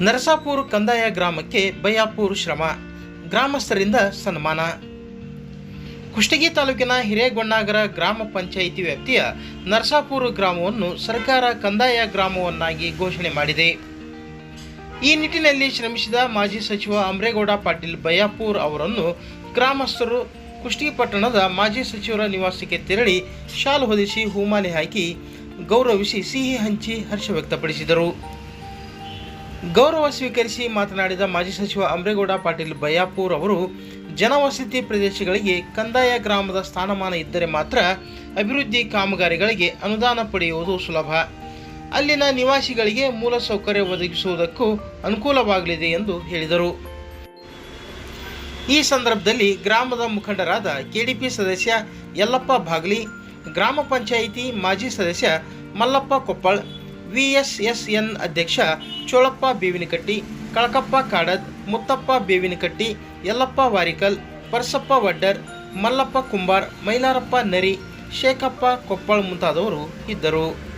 ನರಸಾಪುರ ಕಂದಾಯ ಗ್ರಾಮಕ್ಕೆ ಬಯಾಪುರ ಶ್ರಮ, ಗ್ರಾಮಸ್ಥರಿಂದ ಸನ್ಮಾನ. ಕುಷ್ಟಗಿ ತಾಲೂಕಿನ ಹಿರೇಗೊಣ್ಣಾಗರ ಗ್ರಾಮ ಪಂಚಾಯಿತಿ ವ್ಯಾಪ್ತಿಯ ನರಸಾಪುರ ಗ್ರಾಮವನ್ನು ಸರ್ಕಾರ ಕಂದಾಯ ಗ್ರಾಮವನ್ನಾಗಿ ಘೋಷಣೆ ಮಾಡಿದೆ. ಈ ನಿಟ್ಟಿನಲ್ಲಿ ಶ್ರಮಿಸಿದ ಮಾಜಿ ಸಚಿವ ಅಮರೇಗೌಡ ಪಾಟೀಲ್ ಬಯ್ಯಾಪುರ್ ಅವರನ್ನು ಗ್ರಾಮಸ್ಥರು ಕುಷ್ಟಗಿ ಪಟ್ಟಣದ ಮಾಜಿ ಸಚಿವರ ನಿವಾಸಕ್ಕೆ ತೆರಳಿ ಶಾಲು ಹೊದಿಸಿ ಹೂಮಾಲೆ ಹಾಕಿ ಗೌರವಿಸಿ ಸಿಹಿ ಹಂಚಿ ಹರ್ಷ ವ್ಯಕ್ತಪಡಿಸಿದರು. ಗೌರವ ಸ್ವೀಕರಿಸಿ ಮಾತನಾಡಿದ ಮಾಜಿ ಸಚಿವ ಅಮರೇಗೌಡ ಪಾಟೀಲ್ ಬಯ್ಯಾಪೂರ್ ಅವರು, ಜನವಸತಿ ಪ್ರದೇಶಗಳಿಗೆ ಕಂದಾಯ ಗ್ರಾಮದ ಸ್ಥಾನಮಾನ ಇದ್ದರೆ ಮಾತ್ರ ಅಭಿವೃದ್ಧಿ ಕಾಮಗಾರಿಗಳಿಗೆ ಅನುದಾನ ಪಡೆಯುವುದು ಸುಲಭ. ಅಲ್ಲಿನ ನಿವಾಸಿಗಳಿಗೆ ಮೂಲಸೌಕರ್ಯ ಒದಗಿಸುವುದಕ್ಕೂ ಅನುಕೂಲವಾಗಲಿದೆ ಎಂದು ಹೇಳಿದರು. ಈ ಸಂದರ್ಭದಲ್ಲಿ ಗ್ರಾಮದ ಮುಖಂಡರಾದ ಕೆಡಿಪಿ ಸದಸ್ಯ ಯಲ್ಲಪ್ಪ ಬಾಗ್ಲಿ, ಗ್ರಾಮ ಪಂಚಾಯಿತಿ ಮಾಜಿ ಸದಸ್ಯ ಮಲ್ಲಪ್ಪ ಕೊಪ್ಪಳ್ ವಿಎಸ್ಎಸ್ಎನ್ ಅಧ್ಯಕ್ಷ ಚೋಳಪ್ಪ ಬೇವಿನಕಟ್ಟಿ, ಕಳಕಪ್ಪ ಕಾಡದ್ ಮುತ್ತಪ್ಪ ಬೇವಿನಕಟ್ಟಿ, ಯಲ್ಲಪ್ಪ ವಾರಿಕಲ್, ಪರಸಪ್ಪ ವಡ್ಡರ್, ಮಲ್ಲಪ್ಪ ಕುಂಬಾರ್, ಮೈಲಾರಪ್ಪ ನರಿ, ಶೇಖಪ್ಪ ಕೊಪ್ಪಳ್ ಮುಂತಾದವರು ಇದ್ದರು.